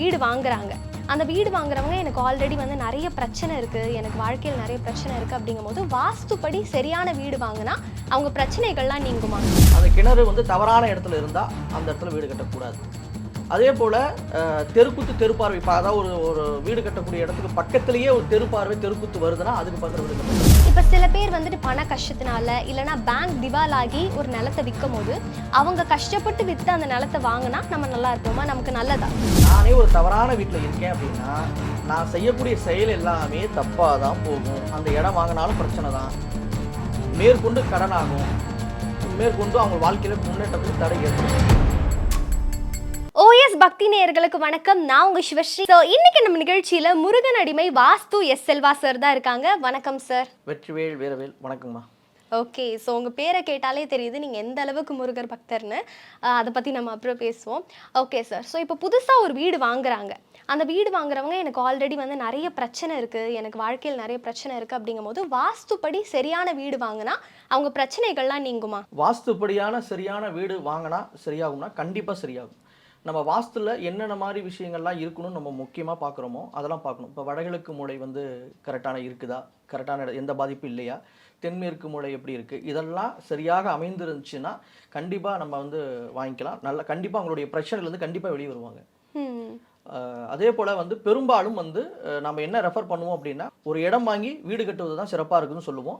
வீடு வாங்குறாங்க. அந்த வீடு வாங்குறவங்க எனக்கு ஆல்ரெடி வந்து நிறைய பிரச்சனை இருக்குது எனக்கு வாழ்க்கையில் நிறைய பிரச்சனை இருக்குது அப்படிங்கும்போது வாஸ்துப்படி சரியான வீடு வாங்கினா அவங்க பிரச்சனைகள்லாம் நீங்குமா? அந்த கிணறு வந்து தவறான இடத்துல இருந்தால் அந்த இடத்துல வீடு கட்டக்கூடாது. அதே போல் தெருக்குத்து தெருப்பார்வை. இப்போ அதாவது ஒரு ஒரு வீடு கட்டக்கூடிய இடத்துக்கு பக்கத்துலேயே ஒரு தெருப்பார்வை தெருக்குத்து வருதுன்னா அதுக்கு பக்கத்தில் வீடு கட்டக்கூடாது. இப்போ சில பேர் வந்துட்டு பண கஷ்டத்தினால இல்லைனா பேங்க் திவாலாகி ஆகி ஒரு நிலத்தை விற்கும் போது அவங்க கஷ்டப்பட்டு விற்று அந்த நிலத்தை வாங்கினா நம்ம நல்லா இருப்போமா? நமக்கு நல்லதா? நானே ஒரு தவறான வீட்டில் இருக்கேன் அப்படின்னா நான் செய்யக்கூடிய செயல் எல்லாமே தப்பாக தான் போகும். அந்த இடம் வாங்கினாலும் பிரச்சனை தான். மேற்கொண்டு கடன் ஆகும் மேற்கொண்டு அவங்க வாழ்க்கையில் முன்னேற்றத்துக்கு தடை ஏற்படும். பக்தி நேயர்களுக்கு வணக்கம். நான் உங்க சிவஸ்ரீ. ஸோ இன்னைக்கு நம்ம நிகழ்ச்சியில முருகன் அடிமை வாஸ்து எஸ் செல்வா சார் தான் இருக்காங்க. வணக்கம் சார் வெற்றிவேல் வீரவேல் வணக்கம்மா. ஓகே ஸோ உங்கள் பேரை கேட்டாலே தெரியுது நீங்கள் எந்த அளவுக்கு முருகர் பக்தர்னு. அதை பற்றி நம்ம அப்புறம் பேசுவோம். ஓகே சார் ஸோ இப்போ புதுசாக ஒரு வீடு வாங்குறாங்க. அந்த வீடு வாங்குறவங்க எனக்கு ஆல்ரெடி வந்து நிறைய பிரச்சனை இருக்குது எனக்கு வாழ்க்கையில் நிறைய பிரச்சனை இருக்குது அப்படிங்கும்போது வாஸ்துப்படி சரியான வீடு வாங்கினா அவங்க பிரச்சனைகள்லாம் நீங்குமா? வாஸ்துப்படியான சரியான வீடு வாங்கினா சரியாகும்னா கண்டிப்பாக சரியாகும். நம்ம வாஸ்துல என்னென்ன மாதிரி விஷயங்கள்லாம் இருக்கணும்னு நம்ம முக்கியமாக பார்க்குறோமோ அதெல்லாம் பார்க்கணும் இப்போ வடகிழக்கு மூளை வந்து கரெக்டான இருக்குதா? கரெக்டான எந்த பாதிப்பும் இல்லையா? தென்மேற்கு மூளை எப்படி இருக்குது இதெல்லாம் சரியாக அமைந்திருந்துச்சுன்னா கண்டிப்பாக நம்ம வந்து வாங்கிக்கலாம். நல்ல கண்டிப்பாக அவங்களுடைய பிரச்சனைலேருந்து கண்டிப்பாக வெளியே வருவாங்க. அதே போல் வந்து பெரும்பாலும் வந்து நம்ம என்ன ரெஃபர் பண்ணுவோம் அப்படின்னா ஒரு இடம் வாங்கி வீடு கட்டுவது தான் சிறப்பாக இருக்குதுன்னு சொல்லுவோம்.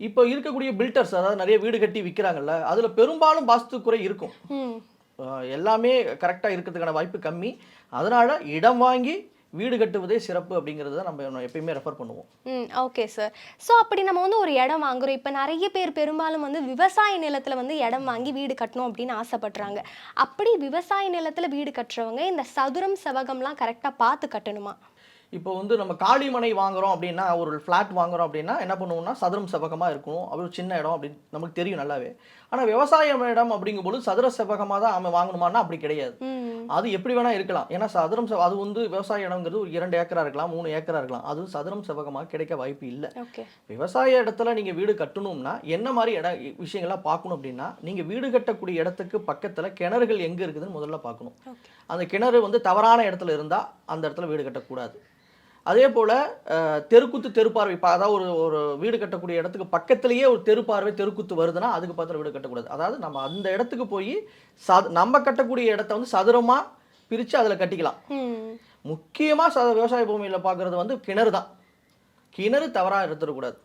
இப்போ இருக்கக்கூடிய பில்டர்ஸ் அதாவது நிறைய வீடு கட்டி விற்கிறாங்கல்ல அதில் பெரும்பாலும் வாஸ்து குறை இருக்கும். எல்லாமே கரெக்டாக இருக்கிறதுக்கான வாய்ப்பு கம்மி. அதனால் இடம் வாங்கி வீடு கட்டுவதே சிறப்பு அப்படிங்கிறது தான் நம்ம எப்பயுமே ரெஃபர் பண்ணுவோம். ம் ஓகே சார் ஸோ அப்படி நம்ம வந்து ஒரு இடம் வாங்குறோம். இப்போ நிறைய பேர் பெரும்பாலும் வந்து விவசாய நிலத்தில் வந்து இடம் வாங்கி வீடு கட்டணும் அப்படின்னு ஆசைப்படுறாங்க. அப்படி விவசாய நிலத்தில் வீடு கட்டுறவங்க இந்த சதுரம் செவகம்லாம் கரெக்டாக பார்த்து கட்டணுமா? இப்போ வந்து நம்ம காளிமனை வாங்குறோம் அப்படின்னா ஒரு ஃப்ளாட் வாங்குறோம் அப்படின்னா என்ன பண்ணுவோம்னா சதுரம் செவகமாக இருக்கணும் ஒரு சின்ன இடம் அப்படின்னு நமக்கு தெரியும் நல்லாவே. ஆனால் விவசாய இடம் அப்படிங்கும்போது சதுர செவகமாக தான் அவன் வாங்கணுமான்னா அப்படி கிடையாது. அது எப்படி வேணா இருக்கலாம். ஏன்னா சதுரம் அது வந்து விவசாய இடம்ங்கிறது ஒரு இரண்டு ஏக்கரா இருக்கலாம் மூணு ஏக்கரா இருக்கலாம். அது சதுரம் செவகமாக கிடைக்க வாய்ப்பு இல்லை. விவசாய இடத்துல நீங்க வீடு கட்டணும்னா என்ன மாதிரி இட விஷயங்கள்லாம் பார்க்கணும் அப்படின்னா நீங்க வீடு கட்டக்கூடிய இடத்துக்கு பக்கத்துல கிணறுகள் எங்க இருக்குதுன்னு முதல்ல பார்க்கணும். அந்த கிணறு வந்து தவறான இடத்துல இருந்தா அந்த இடத்துல வீடு கட்டக்கூடாது. அதே போல தெருக்குத்து தெருப்பார்வை. இப்போ அதாவது ஒரு ஒரு வீடு கட்டக்கூடிய இடத்துக்கு பக்கத்துலேயே ஒரு தெருப்பார்வை தெருக்குத்து வருதுன்னா அதுக்கு பக்கத்தில் வீடு கட்டக்கூடாது. அதாவது நம்ம அந்த இடத்துக்கு போய் சது நம்ம கட்டக்கூடிய இடத்த வந்து சதுரமா பிரித்து அதில் கட்டிக்கலாம். முக்கியமாக ச விவசாய பூமியில் பார்க்குறது வந்து கிணறு தான். கிணறு தவறாக எடுத்துடக்கூடாது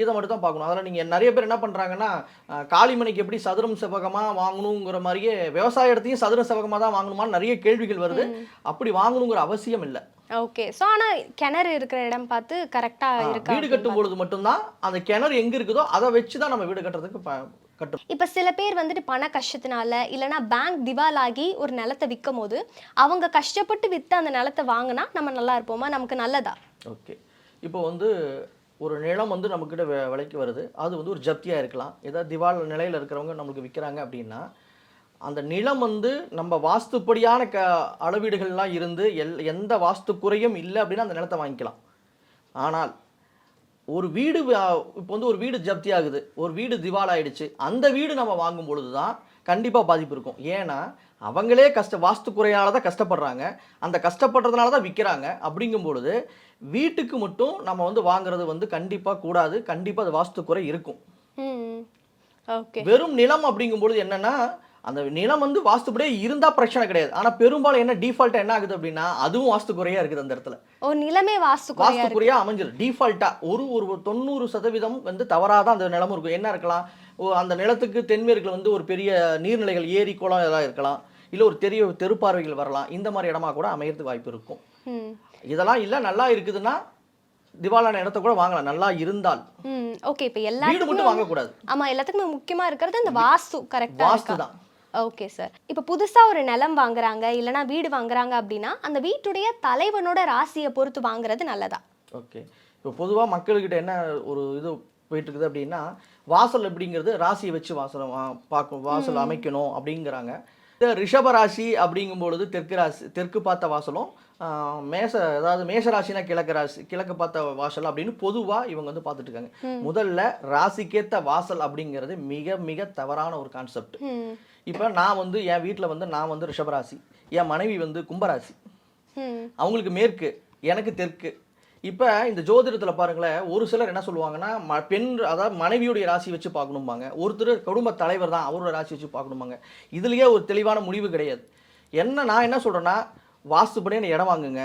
இதை மட்டும் தான் பார்க்கணும். அதில் நீங்கள் நிறைய பேர் என்ன பண்ணுறாங்கன்னா காளிமனைக்கு எப்படி சதுரம் செவகமாக வாங்கணுங்கிற மாதிரியே விவசாய இடத்தையும் சதுர செவகமாக தான் வாங்கணுமான்னு நிறைய கேள்விகள் வருது. அப்படி வாங்கணுங்கிற அவசியம் இல்லை. ஓகே ஸோ ஆனால் கிணறு இருக்கிற இடம் பார்த்து கரெக்டாக இருக்கா வீடு கட்டும் பொழுது மட்டும்தான் அந்த கிணறு எங்கே இருக்குதோ அதை வச்சு தான் நம்ம வீடு கட்டுறதுக்கு கட்டும். இப்போ சில பேர் வந்துட்டு பண கஷ்டத்தினால இல்லைனா பேங்க் திவால் ஆகி ஒரு நிலத்தை விற்கும் போது அவங்க கஷ்டப்பட்டு விற்று அந்த நிலத்தை வாங்கினா நம்ம நல்லா இருப்போமா? நமக்கு நல்லதா? ஓகே இப்போ வந்து ஒரு நிலம் வந்து நம்மக்கிட்ட விலைக்கு வருது. அது வந்து ஒரு ஜப்தியாக இருக்கலாம். ஏதாவது திவால் நிலையில் இருக்கிறவங்க நம்மளுக்கு விற்கிறாங்க அப்படின்னா அந்த நிலம் வந்து நம்ம வாஸ்துப்படியான க அளவீடுகள்லாம் இருந்து எல் எந்த வாஸ்து குறையும் இல்லை அப்படின்னா அந்த நிலத்தை வாங்கிக்கலாம். ஆனால் ஒரு வீடு இப்போ வந்து ஒரு வீடு ஜப்தி ஆகுது ஒரு வீடு திவால் ஆயிடுச்சு அந்த வீடு நம்ம வாங்கும் பொழுது தான் கண்டிப்பாக பாதிப்பு இருக்கும். ஏன்னா அவங்களே கஷ்ட வாஸ்து குறையால தான் கஷ்டப்படுறாங்க அந்த கஷ்டப்படுறதுனால தான் விற்கிறாங்க அப்படிங்கும் பொழுது வீட்டுக்கு மட்டும் நம்ம வந்து வாங்குறது வந்து கண்டிப்பாக கூடாது கண்டிப்பாக அது வாஸ்து குறை இருக்கும் வெறும் நிலம் அப்படிங்கும் பொழுது என்னன்னா அந்த நிலம் வந்து வாஸ்துப்படியே இருந்தால் பிரச்சனை கிடையாது. ஆனால் பெரும்பாலும் என்ன டிஃபால்ட்டாக என்ன ஆகுது அப்படின்னா அதுவும் வாஸ்து குறையாக இருக்குது அந்த இடத்துல. ஒரு நிலமே வாஸ்து வாஸ்து குறியா அமைஞ்சிடும் டிஃபால்ட்டா ஒரு ஒரு தொண்ணூறு சதவீதம் வந்து தவறாக தான் அந்த நிலமும் இருக்கும். என்ன இருக்கலாம்? ஓ, அந்த நிலத்துக்கு தென்மேற்குல வந்து ஒரு பெரிய நீர்நிலைகள் ஏரி குளம் எல்லாம் இருக்கலாம். இல்லை ஒரு தெரிய தெருப்பார்வைகள் வரலாம். இந்த மாதிரி இடமா கூட அமையறதுக்கு வாய்ப்பு இருக்கும். இதெல்லாம் இல்லை நல்லா இருக்குதுன்னா திவாலான இடத்த கூட வாங்கலாம். நல்லா இருந்தால். ஓகே. இப்போ வீடு எல்லாத்துக்குமே மட்டும் வாங்கக்கூடாது. ஆமா எல்லாத்துக்குமே முக்கியமா இருக்கிறது இந்த வாஸ்து. கரெக்டா வாஸ்து தான் ஓகே சார் இப்போ புதுசா ஒரு நிலம் வாங்குறாங்க இல்லனா வீடு வாங்குறாங்க அப்படின்னா அந்த வீட்டுடைய தலைவனோட ராசியை பொறுத்து வாங்குறது நல்லதா? ஓகே இப்போ பொதுவாக மக்கள்கிட்ட என்ன ஒரு இது போயிட்டு இருக்குது அப்படின்னா வாசல் எப்படிங்கிறது ராசியை வச்சு வாசல் பார்க்கும் வாசல் அமைக்கணும் அப்படிங்கிறாங்க. இந்த ரிஷப ராசி அப்படிங்கும் பொழுது தெற்கு ராசி தெற்கு பார்த்த வாசலும் மேச அதாவது மேஷ ராசினா கிழக்கு ராசி கிழக்கு பார்த்த வாசல் அப்படின்னு பொதுவாக இவங்க வந்து பார்த்துட்டு இருக்காங்க முதல்ல ராசிக்கேத்த வாசல் அப்படிங்கிறது மிக மிக தவறான ஒரு கான்செப்ட் இப்போ நான் வந்து என் வீட்டில் வந்து நான் வந்து ரிஷபராசி. என் மனைவி வந்து கும்பராசி. அவங்களுக்கு மேற்கு எனக்கு தெற்கு. இப்போ இந்த ஜோதிடத்தில் பாருங்களேன் ஒரு சிலர் என்ன சொல்லுவாங்கன்னா ம பெண் அதாவது மனைவியுடைய ராசி வச்சு பார்க்கணும்பாங்க. ஒருத்தர் குடும்ப தலைவர் தான் அவரோட ராசி வச்சு பார்க்கணும்பாங்க. இதுலேயே ஒரு தெளிவான முடிவு கிடையாது. என்ன நான் என்ன சொல்கிறேன்னா வாஸ்துப்படியான இடம் வாங்குங்க.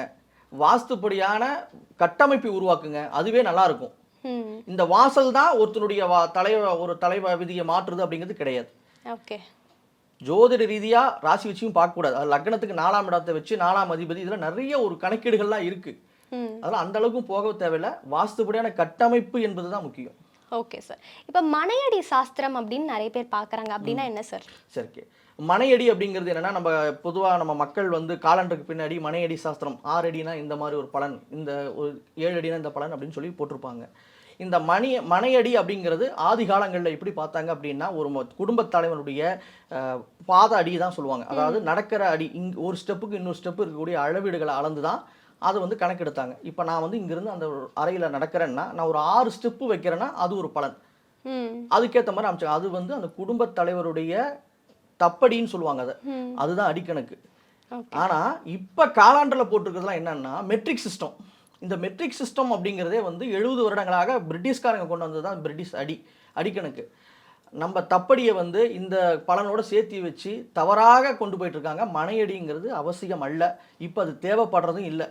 வாஸ்துப்படியான கட்டமைப்பை உருவாக்குங்க. அதுவே நல்லா இருக்கும். ம். இந்த வாசல் தான் ஒருத்தனுடைய வா தலைவ ஒரு தலைவ விதியை மாற்றுது அப்படிங்கிறது கிடையாது. ஓகே. ஜோதிட ரீதியாக ராசி வச்சும் பார்க்கக்கூடாது. அது லக்னத்துக்கு நாலாம் இடத்தை வச்சு நாலாம் அதிபதி இதில் நிறைய ஒரு கணக்கீடுகள்லாம் இருக்குது அதெல்லாம் அந்த அளவுக்கு போக தேவையில்ல. வாஸ்துபடியான கட்டமைப்பு என்பது தான் முக்கியம். Okay sir. இப்போ மனையடி சாஸ்திரம் அப்படின்னு நிறைய பேர் பார்க்குறாங்க. அப்படின்னா என்ன சார்? சரி. மனையடி அப்படிங்கிறது என்னன்னா நம்ம பொதுவாக நம்ம மக்கள் வந்து காலண்டருக்கு பின்னாடி மனையடி சாஸ்திரம் ஆறு அடினா இந்த மாதிரி ஒரு பலன் இந்த ஒரு ஏழு அடினா இந்த பலன் அப்படின்னு சொல்லி போட்டிருப்பாங்க. இந்த மணி மனையடி அப்படிங்கிறது ஆதி காலங்களில் எப்படி பார்த்தாங்க அப்படின்னா ஒரு குடும்பத் தலைவனுடைய பாத அடி தான் சொல்லுவாங்க. அதாவது நடக்கிற அடி இங் ஒரு ஸ்டெப்புக்கு இன்னொரு ஸ்டெப்பு இருக்கக்கூடிய அளவீடுகளை அளந்து தான் அதை வந்து கணக்கெடுத்தாங்க. இப்போ நான் வந்து இங்கிருந்து அந்த அறையில் நடக்கிறேன்னா நான் ஒரு ஆறு ஸ்டெப்பு வைக்கிறேன்னா அது ஒரு பலன். அதுக்கேற்ற மாதிரி அமைச்சாங்க அது வந்து அந்த குடும்பத் தலைவருடைய தப்படின்னு சொல்லுவாங்க அதை. அதுதான் அடிக்கணக்கு. ஓகே. ஆனா இப்ப காலாண்டில் போட்டிருக்கிறதுலாம் என்னன்னா மெட்ரிக் சிஸ்டம். இந்த மெட்ரிக் சிஸ்டம் அப்படிங்கிறதே வந்து எழுபது வருடங்களாக பிரிட்டிஷ்காரங்க கொண்டு வந்தது தான் பிரிட்டிஷ் அடி அடிக்கணக்கு. நம்ம தப்படியை வந்து இந்த பலனோட சேர்த்து வச்சு தவறாக கொண்டு போயிட்டு இருக்காங்க மனையடிங்கிறது அவசியம் அல்ல. இப்போ அது தேவைப்படுறதும் இல்லை.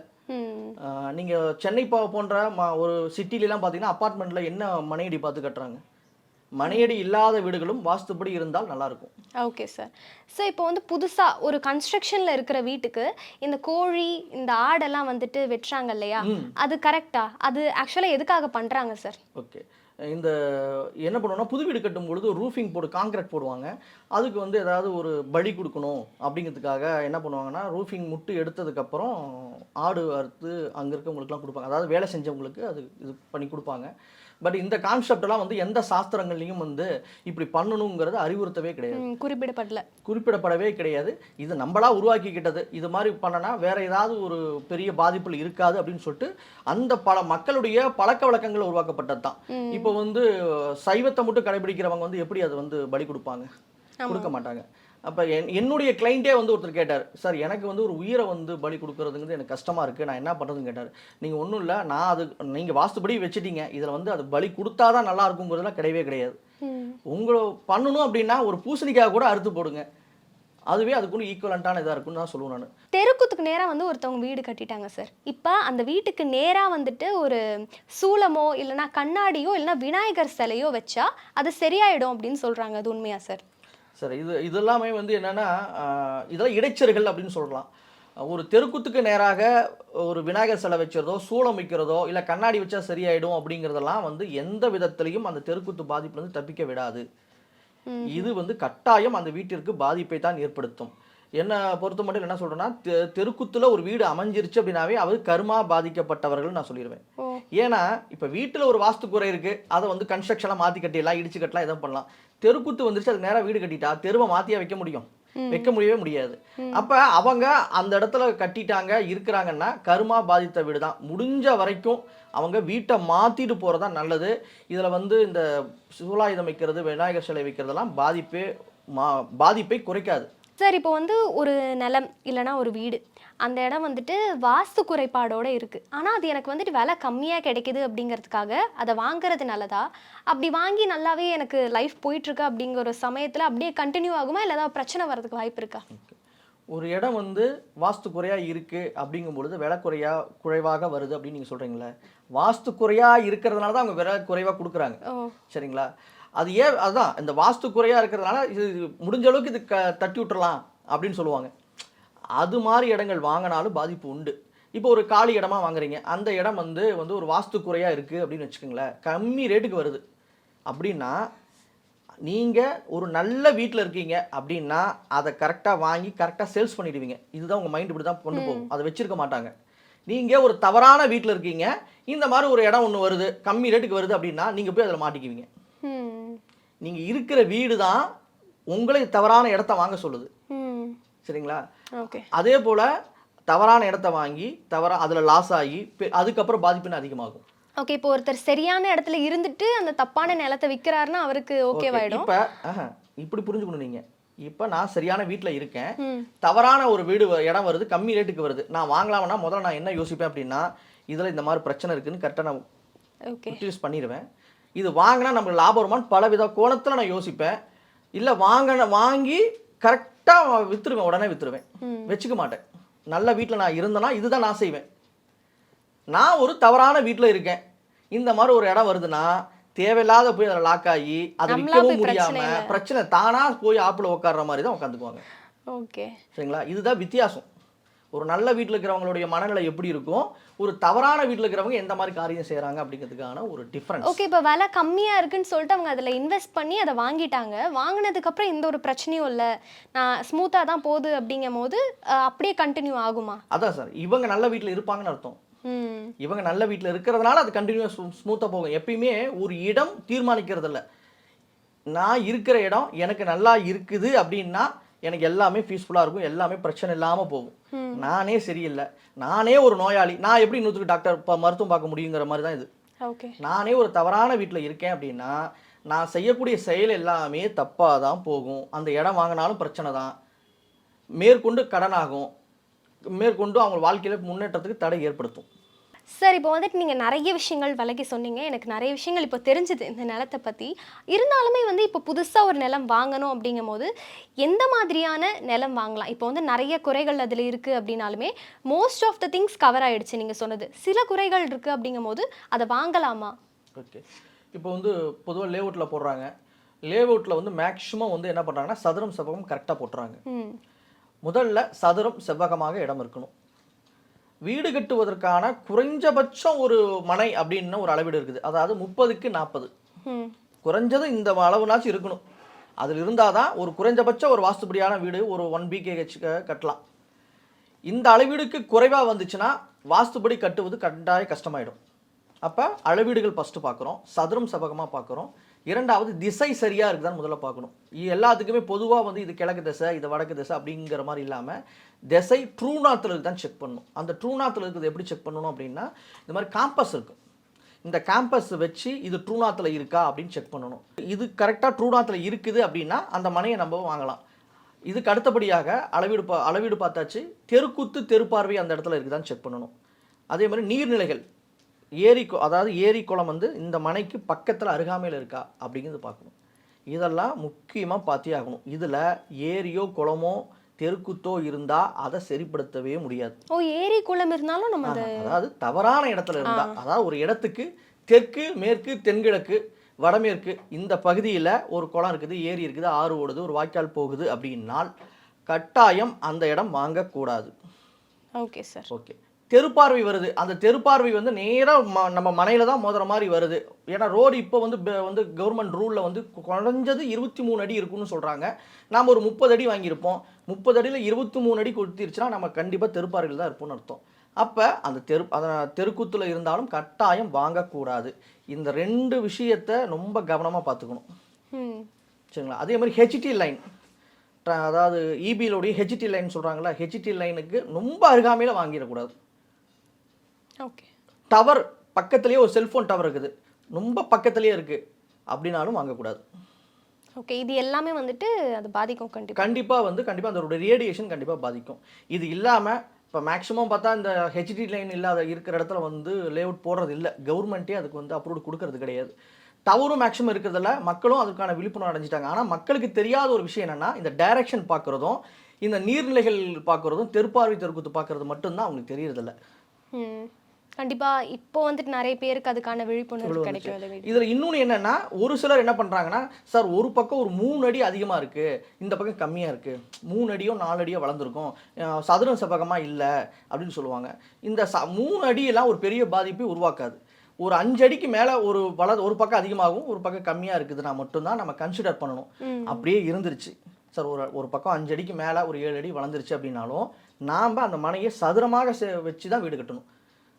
நீங்கள் சென்னை போன்ற ம ஒரு சிட்டிலலாம் பார்த்தீங்கன்னா அப்பார்ட்மெண்ட்டில் என்ன மனையடி பார்த்து கட்டுறாங்க? மனையடி இல்லாத வீடுகளும் வாஸ்துப்படி இருந்தால் நல்லாயிருக்கும். ஓகே சார் ஸோ இப்போ வந்து புதுசாக ஒரு கன்ஸ்ட்ரக்ஷனில் இருக்கிற வீட்டுக்கு இந்த கோழி இந்த ஆடெல்லாம் வந்துட்டு வெட்டுறாங்க இல்லையா. அது கரெக்டா அது ஆக்சுவலாக எதுக்காக பண்ணுறாங்க சார் ஓகே இந்த என்ன பண்ணுவோம்னா புது வீடு கட்டும் பொழுது ரூஃபிங் போடு காங்கிரீட் போடுவாங்க. அதுக்கு வந்து ஏதாவது ஒரு பலி கொடுக்கணும் அப்படிங்கிறதுக்காக என்ன பண்ணுவாங்கன்னா ரூஃபிங் முட்டு எடுத்ததுக்கப்புறம் ஆடு அறுத்து அங்கே இருக்கவங்களுக்குலாம் கொடுப்பாங்க. அதாவது வேலை செஞ்சவங்களுக்கு அது இது பண்ணி கொடுப்பாங்க. பட் இந்த கான்செப்டெல்லாம் வந்து எந்த சாஸ்திரங்கள்லையும் வந்து இப்படி பண்ணணுங்கிறது அறிவுறுத்தவே கிடையாது. குறிப்பிடப்படல. குறிப்பிடப்படவே கிடையாது. இது நம்மளா உருவாக்கிக்கிட்டது. இது மாதிரி பண்ணனா வேற ஏதாவது ஒரு பெரிய பாதிப்புகள் இருக்காது அப்படின்னு சொல்லிட்டு அந்த பல மக்களுடைய பழக்க வழக்கங்கள் உருவாக்கப்பட்டது தான் இப்போ வந்து சைவத்தை மட்டும் கடைபிடிக்கிறவங்க வந்து எப்படி அதை வந்து பலி கொடுப்பாங்க? கொடுக்க மாட்டாங்க. அப்போ என் என்னுடைய கிளைண்ட்டே வந்து ஒருத்தர் கேட்டார் சார் எனக்கு வந்து ஒரு உயிரை வந்து பலி கொடுக்கறதுங்கிறது எனக்கு கஷ்டமாக இருக்குது நான் என்ன பண்ணுறதுன்னு கேட்டார். நீங்கள் ஒன்றும் இல்லை நான் அது நீங்கள் வாஸ்துபடி வச்சுட்டீங்க. இதில் வந்து அது பலி கொடுத்தாதான் நல்லா இருக்குங்கிறதுலாம் கிடையவே கிடையாது. உங்களை பண்ணணும் அப்படின்னா ஒரு பூசணிக்காய் கூட அறுத்து போடுங்க. அதுவே அதுக்குன்னு ஈக்குவலண்ட்டான இதாக இருக்குன்னு தான் சொல்லுவேன் நான். தெருக்குத்துக்கு நேராக வந்து ஒருத்தவங்க வீடு கட்டிட்டாங்க சார். இப்போ அந்த வீட்டுக்கு நேராக வந்துட்டு ஒரு சூலமோ இல்லைன்னா கண்ணாடியோ இல்லைன்னா விநாயகர் சிலையோ வச்சா அது சரியாயிடும் அப்படின்னு சொல்கிறாங்க அது உண்மையா சார்? சரி இது இதெல்லாமே வந்து என்னென்னா இதெல்லாம் இடைச்சல்கள் அப்படின்னு சொல்லலாம். ஒரு தெருக்குத்துக்கு நேராக ஒரு விநாயகர் சிலை வக்கிறதோ சூளம் வைக்கிறதோ இல்லை கண்ணாடி வச்சா சரியாயிடும் அப்படிங்கிறதெல்லாம் வந்து எந்த விதத்திலையும் அந்த தெருக்குத்து பாதிப்புலேருந்து தப்பிக்க விடாது. இது வந்து கட்டாயம் அந்த வீட்டிற்கு பாதிப்பை தான் ஏற்படுத்தும். என்ன பொறுத்த மட்டும் என்ன சொல்றேன்னா தெருக்குத்துல ஒரு வீடு அமைஞ்சிருச்சு அப்படின்னாவே அது கர்மா பாதிக்கப்பட்டவர்கள் நான் சொல்லிடுவேன் ஏன்னா இப்போ வீட்டில் ஒரு வாஸ்து குறை இருக்கு அதை வந்து கன்ஸ்ட்ரக்ஷனாக மாற்றி கட்டிடலாம் இடிச்சு கட்டலாம் எதுவும் பண்ணலாம். தெருக்குத்து வந்துருச்சு அது நேராக வீடு கட்டிட்டா தெருவை மாற்றியா வைக்க முடியும். வைக்க முடியவே முடியாது. அப்போ அவங்க அந்த இடத்துல கட்டிட்டாங்க இருக்கிறாங்கன்னா கருமா பாதித்த வீடு தான் முடிஞ்ச வரைக்கும் அவங்க வீட்டை மாற்றிட்டு போகிறது தான் நல்லது. இதில் வந்து இந்த சூலாயுதம் வைக்கிறது விநாயகர் சிலை வைக்கிறதெல்லாம் பாதிப்பே மா பாதிப்பை குறைக்காது. சார் இப்போ வந்து ஒரு நிலம் இல்லைன்னா ஒரு வீடு அந்த இடம் வந்துட்டு வாஸ்து குறைபாடோட இருக்கு. ஆனால் அது எனக்கு வந்துட்டு விலை கம்மியாக கிடைக்குது அப்படிங்கிறதுக்காக அதை வாங்குறது நல்லதா? அப்படி வாங்கி நல்லாவே எனக்கு லைஃப் போயிட்டுருக்கு அப்படிங்கிற ஒரு சமயத்தில் அப்படியே கண்டினியூ ஆகுமா? இல்லை ஏதாவது பிரச்சனை வர்றதுக்கு வாய்ப்பு இருக்கா? ஒரு இடம் வந்து வாஸ்து குறையா இருக்கு அப்படிங்கும் பொழுது விலை குறையா குறைவாக வருது அப்படின்னு நீங்க சொல்றீங்களே வாஸ்து குறையா இருக்கிறதுனால தான் அவங்க விலை குறைவா கொடுக்குறாங்க. சரிங்களா? அது ஏன் அதுதான் இந்த வாஸ்து குறையா இருக்கிறதுனால இது முடிஞ்ச அளவுக்கு இது க தட்டி விட்டுறலாம் அப்படின்னு சொல்லுவாங்க. அது மாதிரி இடங்கள் வாங்கினாலும் பாதிப்பு உண்டு. இப்போ ஒரு காலி இடமா வாங்குறீங்க. அந்த இடம் வந்து வந்து ஒரு வாஸ்து குறையா இருக்கு அப்படின்னு வச்சுக்கோங்களேன். கம்மி ரேட்டுக்கு வருது. அப்படின்னா நீங்கள் ஒரு நல்ல வீட்டில் இருக்கீங்க அப்படின்னா அதை கரெக்டாக வாங்கி கரெக்டாக சேல்ஸ் பண்ணிடுவீங்க. இதுதான் உங்கள் மைண்ட் இப்படி தான் கொண்டு போகும். அதை வச்சிருக்க மாட்டாங்க. நீங்கள் ஒரு தவறான வீட்டில் இருக்கீங்க. இந்த மாதிரி ஒரு இடம் ஒன்று வருது. கம்மி ரேட்டுக்கு வருது அப்படின்னா நீங்கள் போய் அதில் மாட்டிக்குவீங்க. நீங்கள் இருக்கிற வீடு தான் உங்களை தவறான இடத்த வாங்க சொல்லுது. சரிங்களா? ஓகே. அதே போல் தவறான இடத்த வாங்கி தவறா அதில் லாஸ் ஆகி அதுக்கப்புறம் பாதிப்புன்னு அதிகமாகும். ஓகே இப்போ ஒருத்தர் சரியான இடத்துல இருந்துட்டு அந்த தப்பான நிலத்தை விற்கிறாருன்னா அவருக்கு ஓகேவாயிடும் இப்போ இப்படி புரிஞ்சுக்கணும் நீங்கள் இப்போ நான் சரியான வீட்டில் இருக்கேன். தவறான ஒரு வீடு இடம் வருது கம்மி ரேட்டுக்கு வருது. நான் வாங்கலாம்னா முதல்ல நான் என்ன யோசிப்பேன் அப்படின்னா இதில் இந்த மாதிரி பிரச்சனை இருக்குன்னு கரெக்டாக நான் ஓகே. யூட்டிலைஸ் பண்ணிடுவேன் இது வாங்கினா நம்மளுக்கு லாபம் பல வித கோணத்தில் நான் யோசிப்பேன். இல்லை வாங்கின வாங்கி கரெக்டாக விற்றுருவேன் உடனே விற்றுருவேன் வச்சுக்க மாட்டேன். நல்ல வீட்டில் நான் இருந்தேன்னா இதுதான் நான் செய்வேன். நான் ஒரு தவறான வீட்டில் இருக்கேன். இந்த மாதிரி ஒரு இடம் வருதுன்னா தேவையில்லாத போய் அதில் லாக் ஆகி அதை விற்கவும் போய் முடியாம பிரச்சனையில. பிரச்சனை தானா போய் ஆப்பில் உட்கார்ற மாதிரி தான் உட்காந்துக்குவாங்க. ஓகே. சரிங்களா? இதுதான் வித்தியாசம். ஒரு நல்ல வீட்டில் இருக்கிறவங்களுடைய மனநிலை எப்படி இருக்கும்? ஒரு தவறான வீட்டில் இருக்கிறவங்க எந்த மாதிரி காரியம் செய்கிறாங்க அப்படிங்கிறதுக்கான ஒரு டிஃப்ரென்ஸ் ஓகே இப்போ விலை கம்மியாக இருக்குன்னு சொல்லிட்டு அவங்க அதில் இன்வெஸ்ட் பண்ணி அதை வாங்கிட்டாங்க. வாங்கினதுக்கப்புறம் எந்த ஒரு பிரச்சனையும் இல்லை. நான் ஸ்மூத்தாக தான் போகுது அப்படிங்கும் போது அப்படியே கண்டினியூ ஆகுமா? அதான் சார் இவங்க நல்ல வீட்டில் இருப்பாங்கன்னு அர்த்தம். இவங்க நல்ல வீட்டில் இருக்கிறதுனால அது கண்டினியூஸ் ஸ்மூத்தாக போகும். எப்பயுமே ஒரு இடம் தீர்மானிக்கிறது இல்ல நான் இருக்கிற இடம் எனக்கு நல்லா இருக்குது அப்படின்னா எனக்கு எல்லாமே பீஸ்ஃபுல்லாக இருக்கும் எல்லாமே பிரச்சனை இல்லாமல் போகும். நானே சரியில்லை. நானே ஒரு நோயாளி. நான் எப்படி இன்னொருத்தருக்கு டாக்டர் இப்போ மருத்துவம் பார்க்க முடியுங்கிற மாதிரி தான் இது. ஓகே. நானே ஒரு தவறான வீட்டில் இருக்கேன் அப்படின்னா நான் செய்யக்கூடிய செயல் எல்லாமே தப்பாக தான் போகும். அந்த இடம் வாங்கினாலும் பிரச்சனை தான். மேற்கொண்டு கடனாகும். மேற்கொண்டு அவங்க வாழ்க்கையில் முன்னேற்றத்துக்கு தடை ஏற்படுத்தும். சார் இப்போ வந்துட்டு நீங்கள் நிறைய விஷயங்கள் விலைக்கு சொன்னீங்க. எனக்கு நிறைய விஷயங்கள் இப்போ தெரிஞ்சுது இந்த நிலத்தை பற்றி இருந்தாலுமே வந்து இப்போ புதுசாக ஒரு நிலம் வாங்கணும் அப்படிங்கும் போது எந்த மாதிரியான நிலம் வாங்கலாம்? இப்போ வந்து நிறைய குறைகள் அதில் இருக்குது அப்படின்னாலுமே most of the things cover ஆயிடுச்சு நீங்கள் சொன்னது. சில குறைகள் இருக்குது அப்படிங்கும் போது அதை வாங்கலாமா? ஓகே இப்போ வந்து பொதுவாக லேஅவுட்டில் போடுறாங்க. லேஅவுட்டில் வந்து மேக்ஸிமம் வந்து என்ன பண்ணுறாங்கன்னா சதுரம் செவ்வகம் கரெக்டாக போட்டுறாங்க. முதல்ல சதுரம் செவ்வகமாக இடம் இருக்கணும். வீடு கட்டுவதற்கான குறைஞ்சபட்சம் ஒரு மனை அப்படின்னு ஒரு அளவீடு இருக்குது. அதாவது முப்பதுக்கு நாற்பது குறைஞ்சது இந்த அளவுனாச்சும் இருக்கணும். அதில் இருந்தால் தான் ஒரு குறைஞ்சபட்ச ஒரு வாஸ்துபடியான வீடு ஒரு ஒன் பிகேஹெச் கட்டலாம். இந்த அளவீடுக்கு குறைவாக வந்துச்சுன்னா வாஸ்துபடி கட்டுவது கட்டாய கஷ்டமாயிடும். அப்போ அளவீடுகள் ஃபஸ்ட்டு பார்க்குறோம். சதுரம் செவ்வகமாக பார்க்குறோம். இரண்டாவது திசை சரியாக இருக்குதான்னு முதல்ல பார்க்கணும். இது எல்லாத்துக்குமே பொதுவாக வந்து இது கிழக்கு திசை இது வடக்கு திசை அப்படிங்கிற மாதிரி இல்லாமல் திசை ட்ரூ நாத்தில் தான் செக் பண்ணணும். அந்த ட்ரூநாத்தில் இருக்கிறது எப்படி செக் பண்ணணும் அப்படின்னா இந்த மாதிரி காம்பஸ் இருக்கும் இந்த கேம்பஸ் வச்சு இது ட்ரூநாத்தில் இருக்கா அப்படின்னு செக் பண்ணணும். இது கரெக்டாக ட்ரூநாத்தில் இருக்குது அப்படின்னா அந்த மனையை நம்ம வாங்கலாம். இதுக்கு அடுத்தபடியாக அளவீடு பா அளவீடு பார்த்தாச்சு தெருக்குத்து தெருப்பார்வை அந்த இடத்துல இருக்குதான்னு செக் பண்ணணும். அதே மாதிரி நீர்நிலைகள். ஏரி அதாவது ஏரி குளம் வந்து இந்த மனைக்கு பக்கத்தில் அருகாமையில் இருக்கா அப்படிங்கிறது பார்க்கணும். இதெல்லாம் முக்கியமாக பார்த்தே ஆகணும். இதில் ஏரியோ குளமோ தெருக்குத்தோ இருந்தால் அதை சரிப்படுத்தவே முடியாது. ஓ ஏரி குளம் இருந்தாலும் நம்ம அதாவது தவறான இடத்துல இருந்தா அதாவது ஒரு இடத்துக்கு தெற்கு மேற்கு தென்கிழக்கு வடமேற்கு இந்த பகுதியில் ஒரு குளம் இருக்குது ஏரி இருக்குது ஆறு ஓடுது ஒரு வாய்க்கால் போகுது அப்படின்னால் கட்டாயம் அந்த இடம் வாங்கக்கூடாது. Okay sir. ஓகே. தெருப்பார்வை வருது. அந்த தெருப்பார்வை வந்து நேராக நம்ம மனையில தான் மோதுற மாதிரி வருது. ஏன்னா ரோடு இப்போ வந்து வந்து கவர்மெண்ட் ரூலில் வந்து குறைஞ்சது இருபத்தி மூணு அடி இருக்குன்னு சொல்கிறாங்க நாம் ஒரு முப்பது அடி வாங்கியிருப்போம். முப்பது அடியில் இருபத்தி மூணு அடி கொடுத்துருச்சுன்னா நம்ம கண்டிப்பாக தெருப்பார்வையில் தான் இருப்போம்னு அர்த்தம். அப்போ அந்த தெரு அந்த தெருக்கூத்தில் இருந்தாலும் கட்டாயம் வாங்கக்கூடாது. இந்த ரெண்டு விஷயத்தை ரொம்ப கவனமாக பார்த்துக்கணும். ம். சரிங்களா? அதே மாதிரி ஹெச்டி லைன் அதாவது இபியிலோடைய ஹெச்டி லைன் சொல்கிறாங்களா ஹெச்டி லைனுக்கு ரொம்ப அருகாமையில் வாங்கிடக்கூடாது. டவர் பக்கத்துலேயே ஒரு செல்ஃபோன் டவர் இருக்குது. ரொம்ப பக்கத்துலேயே இருக்குது அப்படின்னாலும் வாங்கக்கூடாது. ஓகே இது எல்லாமே வந்துட்டு அது பாதிக்கும் கண்டிப்பாக கண்டிப்பாக வந்து கண்டிப்பாக அதோட ரேடியேஷன் கண்டிப்பாக பாதிக்கும். இது இல்லாமல் இப்போ மேக்ஸிமம் பார்த்தா இந்த ஹெச்டி லைன் இல்லாத இருக்கிற இடத்துல வந்து லேஅவுட் போடுறது இல்லை. கவர்மெண்ட்டே அதுக்கு வந்து அப்ரூவ் கொடுக்கறது கிடையாது. டவரும் மேக்ஸிமம் இருக்கிறதுல மக்களும் அதுக்கான விழிப்புணர்வு அடைஞ்சிட்டாங்க. ஆனால் மக்களுக்கு தெரியாத ஒரு விஷயம் என்னென்னா இந்த டைரக்ஷன் பார்க்குறதும் இந்த நீர்நிலைகள் பார்க்குறதும் தெருப்பார்வை தெருக்குத்து பார்க்குறது மட்டும்தான் அவங்களுக்கு தெரியறதில்ல. கண்டிப்பாக இப்போ வந்துட்டு நிறைய பேருக்கு அதுக்கான விழிப்புணர்வு கிடைக்கும் இதில் இன்னொன்று என்னன்னா ஒரு சிலர் என்ன பண்ணுறாங்கன்னா சார் ஒரு பக்கம் ஒரு மூணு அடி அதிகமாக இருக்குது இந்த பக்கம் கம்மியாக இருக்குது மூணு அடியோ நாலு அடியோ வளர்ந்துருக்கும் சதுரம் செவ்வகமாக இல்லை அப்படின்னு சொல்லுவாங்க. இந்த ச மூணு அடியெல்லாம் ஒரு பெரிய பாதிப்பை உருவாக்காது. ஒரு அஞ்சு அடிக்கு மேலே ஒரு வள ஒரு பக்கம் அதிகமாகும் ஒரு பக்கம் கம்மியாக இருக்குதுன்னா மட்டும்தான் நம்ம கன்சிடர் பண்ணணும். அப்படியே இருந்துருச்சு. சார் ஒரு ஒரு பக்கம் அஞ்சு அடிக்கு மேலே ஒரு ஏழு அடி வளர்ந்துருச்சு அப்படின்னாலும் நாம் அந்த மனையை சதுரமாக வச்சு தான் வீடு கட்டணும்.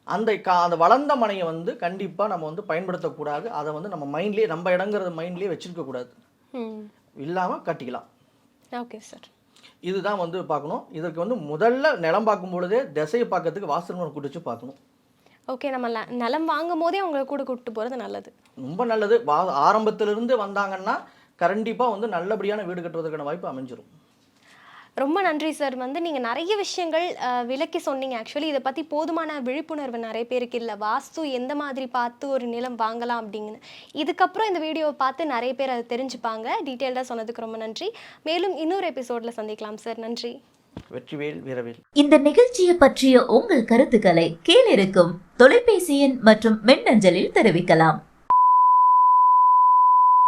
அந்த கா அந்த வளர்ந்த மனையை வந்து கண்டிப்பாக நம்ம வந்து பயன்படுத்தக்கூடாது. அதை வந்து நம்ம மைண்ட்லேயே நம்ம இடங்கிறத மைண்ட்லேயே வச்சிருக்க கூடாது ம். இல்லாமல் கட்டிக்கலாம். Okay sir. இதுதான் வந்து பார்க்கணும். இதற்கு வந்து முதல்ல நிலம் பார்க்கும் பொழுதே திசையை பார்க்கறதுக்கு வாசல்மனை கூட்டு வச்சு பார்க்கணும். ஓகே நம்ம நிலம் வாங்கும் போதே அவங்களை கூட கூப்பிட்டு போகிறது நல்லது. ரொம்ப நல்லது. வா ஆரம்பத்திலிருந்து வந்தாங்கன்னா கண்டிப்பாக வந்து நல்லபடியான வீடு கட்டுவதற்கான வாய்ப்பு அமைஞ்சிரும். ரொம்ப நன்றி சார் வந்து நீங்கள் நிறைய விஷயங்கள் விளக்கி சொன்னீங்க. ஆக்சுவலி இதை பற்றி போதுமான விழிப்புணர்வு நிறைய பேருக்கு இல்லை. வாஸ்து எந்த மாதிரி பார்த்து ஒரு நிலம் வாங்கலாம் அப்படிங்கன்னு இதுக்கப்புறம் இந்த வீடியோவை பார்த்து நிறைய பேர் அதை தெரிஞ்சுப்பாங்க. டீட்டெயில்டாக சொன்னதுக்கு ரொம்ப நன்றி. மேலும் இன்னொரு எபிசோடில் சந்திக்கலாம் சார் நன்றி. வெற்றிவேல் வீரவேல். இந்த நிகழ்ச்சியை பற்றிய உங்கள் கருத்துக்களை கீழிருக்கும் தொலைபேசி எண் மற்றும் மின்னஞ்சலில் தெரிவிக்கலாம்.